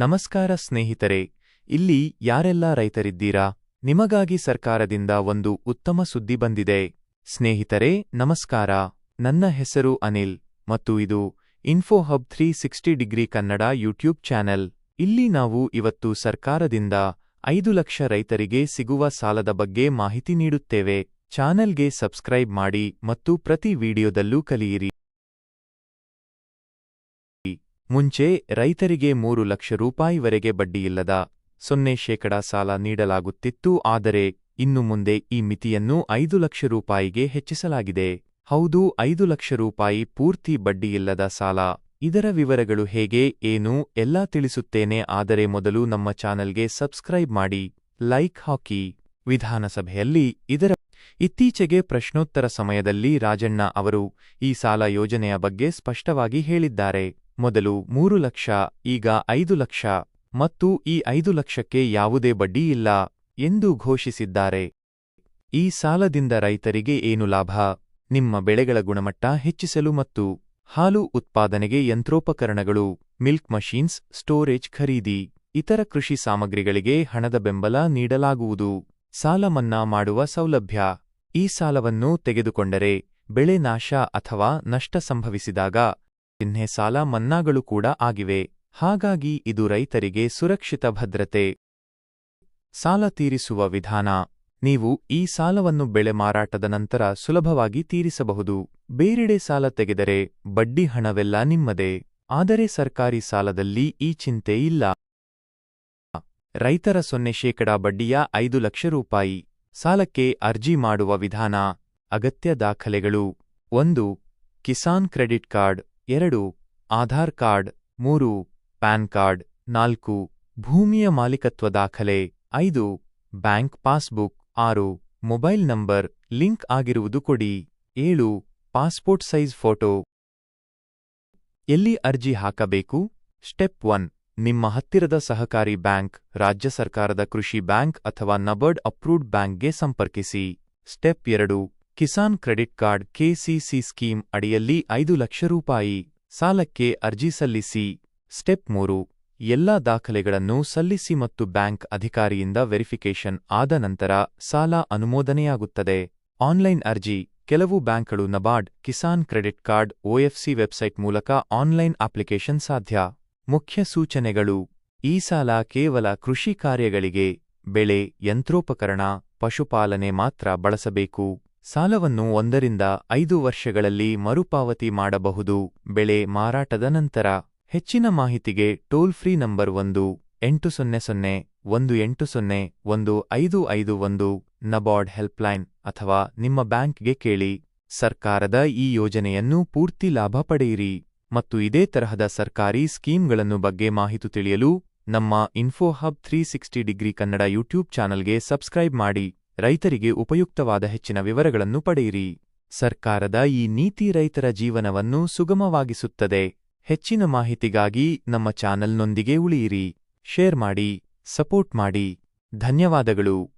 ನಮಸ್ಕಾರ ಸ್ನೇಹಿತರೆ, ಇಲ್ಲಿ ಯಾರೆಲ್ಲ ರೈತರಿದ್ದೀರಾ? ನಿಮಗಾಗಿ ಸರ್ಕಾರದಿಂದ ಒಂದು ಉತ್ತಮ ಸುದ್ದಿ ಬಂದಿದೆ. ಸ್ನೇಹಿತರೆ, ನಮಸ್ಕಾರ. ನನ್ನ ಹೆಸರು ಅನಿಲ್ ಮತ್ತು ಇದು info hub three sixty degree Kannada YouTube channel. ಇಲ್ಲಿ ನಾವು ಇವತ್ತು ಸರ್ಕಾರದಿಂದ ಐದು ಲಕ್ಷ ರೈತರಿಗೆ ಸಿಗುವ ಸಾಲದ ಬಗ್ಗೆ ಮಾಹಿತಿ ನೀಡುತ್ತೇವೆ. ಚಾನೆಲ್ಗೆ ಸಬ್ಸ್ಕ್ರೈಬ್ ಮಾಡಿ ಮತ್ತು ಪ್ರತಿ ವಿಡಿಯೋದಲ್ಲೂ ಕಲಿಯಿರಿ. ಮುಂಚೆ ರೈತರಿಗೆ ಮೂರು ಲಕ್ಷ ರೂಪಾಯಿವರೆಗೆ ಬಡ್ಡಿಯಿಲ್ಲದ ಸೊನ್ನೆ ಶೇಕಡಾ ಸಾಲ ನೀಡಲಾಗುತ್ತಿತ್ತು, ಆದರೆ ಇನ್ನು ಮುಂದೆ ಈ ಮಿತಿಯನ್ನು ಐದು ಲಕ್ಷ ರೂಪಾಯಿಗೆ ಹೆಚ್ಚಿಸಲಾಗಿದೆ. ಹೌದು, ಐದು ಲಕ್ಷ ರೂಪಾಯಿ ಪೂರ್ತಿ ಬಡ್ಡಿಯಿಲ್ಲದ ಸಾಲ. ಇದರ ವಿವರಗಳು ಹೇಗೆ, ಏನು, ಎಲ್ಲಾ ತಿಳಿಸುತ್ತೇನೆ, ಆದರೆ ಮೊದಲು ನಮ್ಮ ಚಾನಲ್ಗೆ ಸಬ್ಸ್ಕ್ರೈಬ್ ಮಾಡಿ, ಲೈಕ್ ಹಾಕಿ. ವಿಧಾನಸಭೆಯಲ್ಲಿ ಇದರ ಇತ್ತೀಚೆಗೆ ಪ್ರಶ್ನೋತ್ತರ ಸಮಯದಲ್ಲಿ ರಾಜಣ್ಣ ಅವರು ಈ ಸಾಲ ಯೋಜನೆಯ ಬಗ್ಗೆ ಸ್ಪಷ್ಟವಾಗಿ ಹೇಳಿದ್ದಾರೆ. ಮೊದಲು ಮೂರು ಲಕ್ಷ, ಈಗ ಐದು ಲಕ್ಷ ಮತ್ತು ಈ ಐದು ಲಕ್ಷಕ್ಕೆ ಯಾವುದೇ ಬಡ್ಡಿ ಇಲ್ಲ ಎಂದು ಘೋಷಿಸಿದ್ದಾರೆ. ಈ ಸಾಲದಿಂದ ರೈತರಿಗೆ ಏನು ಲಾಭ? ನಿಮ್ಮ ಬೆಳೆಗಳ ಗುಣಮಟ್ಟ ಹೆಚ್ಚಿಸಲು ಮತ್ತು ಹಾಲು ಉತ್ಪಾದನೆಗೆ ಯಂತ್ರೋಪಕರಣಗಳು, ಮಿಲ್ಕ್ ಮಷೀನ್ಸ್, ಸ್ಟೋರೇಜ್ ಖರೀದಿ, ಇತರ ಕೃಷಿ ಸಾಮಗ್ರಿಗಳಿಗೆ ಹಣದ ಬೆಂಬಲ ನೀಡಲಾಗುವುದು. ಸಾಲ ಮನ್ನಾ ಮಾಡುವ ಸೌಲಭ್ಯ. ಈ ಸಾಲವನ್ನು ತೆಗೆದುಕೊಂಡರೆ ಬೆಳೆ ನಾಶ ಅಥವಾ ನಷ್ಟ ಸಂಭವಿಸಿದಾಗ ಚಿಹ್ನೆ ಸಾಲ ಮನ್ನಾಗಳು ಕೂಡ ಆಗಿವೆ. ಹಾಗಾಗಿ ಇದು ರೈತರಿಗೆ ಸುರಕ್ಷಿತ ಭದ್ರತೆ. ಸಾಲ ತೀರಿಸುವ ವಿಧಾನ. ನೀವು ಈ ಸಾಲವನ್ನು ಬೆಳೆ ಮಾರಾಟದ ನಂತರ ಸುಲಭವಾಗಿ ತೀರಿಸಬಹುದು. ಬೇರೆಡೆ ಸಾಲ ತೆಗೆದರೆ ಬಡ್ಡಿ ಹಣವೆಲ್ಲ ನಿಮ್ಮದೇ. ಆದರೆ ಸರ್ಕಾರಿ ಸಾಲದಲ್ಲಿ ಈ ಚಿಂತೆ ಇಲ್ಲ. ರೈತರ ಸೊನ್ನೆ ಶೇಕಡಾ ಬಡ್ಡಿಯ ಐದು ಲಕ್ಷ ರೂಪಾಯಿ. ಸಾಲಕ್ಕೆ ಅರ್ಜಿ ಮಾಡುವ ವಿಧಾನ. ಅಗತ್ಯ ದಾಖಲೆಗಳು. ಒಂದು, ಕಿಸಾನ್ ಕ್ರೆಡಿಟ್ ಕಾರ್ಡ್. ಎರಡು, ಆಧಾರ್ ಕಾರ್ಡ್, ಮೂರು, ಪ್ಯಾನ್ ಕಾರ್ಡ್, ನಾಲ್ಕು, ಭೂಮಿಯ ಮಾಲೀಕತ್ವ ದಾಖಲೆ, ಐದು, ಬ್ಯಾಂಕ್ ಪಾಸ್ಬುಕ್, ಆರು, ಮೊಬೈಲ್ ನಂಬರ್, ಲಿಂಕ್ ಆಗಿರುವುದು ಕೊಡಿ. ಏಳು, ಪಾಸ್ಪೋರ್ಟ್ ಸೈಜ್ ಫೋಟೋ. ಎಲ್ಲಿ ಅರ್ಜಿ ಹಾಕಬೇಕು? ಸ್ಟೆಪ್ ಒನ್, ನಿಮ್ಮ ಹತ್ತಿರದ ಸಹಕಾರಿ ಬ್ಯಾಂಕ್, ರಾಜ್ಯ ಸರ್ಕಾರದ ಕೃಷಿ ಬ್ಯಾಂಕ್ ಅಥವಾ ನಬರ್ಡ್ ಅಪ್ರೂವ್ಡ್ ಬ್ಯಾಂಕ್ಗೆ ಸಂಪರ್ಕಿಸಿ. ಸ್ಟೆಪ್ ಎರಡು Kisan credit card KCC scheme ಅಡಿಯಲ್ಲಿ ಐದು ಲಕ್ಷ ರೂಪಾಯಿ. ಸಾಲಕ್ಕೆ ಅರ್ಜಿ ಸಲ್ಲಿಸಿ. ಸ್ಟೆಪ್ ಮೂರು. ಎಲ್ಲಾ ದಾಖಲೆಗಳನ್ನು ಸಲ್ಲಿಸಿ ಮತ್ತು ಬ್ಯಾಂಕ್ ಅಧಿಕಾರಿಯಿಂದ ವೆರಿಫಿಕೇಷನ್ ಆದ ನಂತರ ಸಾಲ ಅನುಮೋದನೆಯಾಗುತ್ತದೆ. ಆನ್ಲೈನ್ ಅರ್ಜಿ. ಕೆಲವು ಬ್ಯಾಂಕ್ಗಳು NABARD Kisan credit card OFC website ಮೂಲಕ ಆನ್ಲೈನ್ ಅಪ್ಲಿಕೇಶನ್ ಸಾಧ್ಯ. ಮುಖ್ಯ ಸೂಚನೆಗಳು. ಈ ಸಾಲ ಕೇವಲ ಕೃಷಿ ಕಾರ್ಯಗಳಿಗೆ, ಬೆಳೆ, ಯಂತ್ರೋಪಕರಣ, ಪಶುಪಾಲನೆ ಮಾತ್ರ ಬಳಸಬೇಕು. ಸಾಲವನ್ನು ಒಂದರಿಂದ ಐದು ವರ್ಷಗಳಲ್ಲಿ ಮರುಪಾವತಿ ಮಾಡಬಹುದು. ಬೆಳೆ ಮಾರಾಟದ ನಂತರ ಹೆಚ್ಚಿನ ಮಾಹಿತಿಗೆ ಟೋಲ್ ಫ್ರೀ ನಂಬರ್ ಒಂದು ಎಂಟು ಸೊನ್ನೆ ಸೊನ್ನೆ ಒಂದು ಎಂಟು ಸೊನ್ನೆ ಒಂದು ಐದು ಐದು ಒಂದು ನಬಾರ್ಡ್ ಹೆಲ್ಪ್ಲೈನ್ ಅಥವಾ ನಿಮ್ಮ ಬ್ಯಾಂಕ್ಗೆ ಕೇಳಿ. ಸರ್ಕಾರದ ಈ ಯೋಜನೆಯನ್ನು ಪೂರ್ತಿ ಲಾಭ ಪಡೆಯಿರಿ. ಮತ್ತು ಇದೇ ತರಹದ ಸರ್ಕಾರಿ ಸ್ಕೀಮ್ಗಳನ್ನು ಬಗ್ಗೆ ಮಾಹಿತಿ ತಿಳಿಯಲು ನಮ್ಮ info hub three sixty degree Kannada YouTube ಚಾನಲ್ಗೆ ಸಬ್ಸ್ಕ್ರೈಬ್ ಮಾಡಿ. ರೈತರಿಗೆ ಉಪಯುಕ್ತವಾದ ಹೆಚ್ಚಿನ ವಿವರಗಳನ್ನು ಪಡೆಯಿರಿ. ಸರ್ಕಾರದ ಈ ನೀತಿ ರೈತರ ಜೀವನವನ್ನು ಸುಗಮವಾಗಿಸುತ್ತದೆ. ಹೆಚ್ಚಿನ ಮಾಹಿತಿಗಾಗಿ ನಮ್ಮ ಚಾನಲ್ನೊಂದಿಗೆ ಉಳಿಯಿರಿ. ಶೇರ್ ಮಾಡಿ, ಸಪೋರ್ಟ್ ಮಾಡಿ. ಧನ್ಯವಾದಗಳು.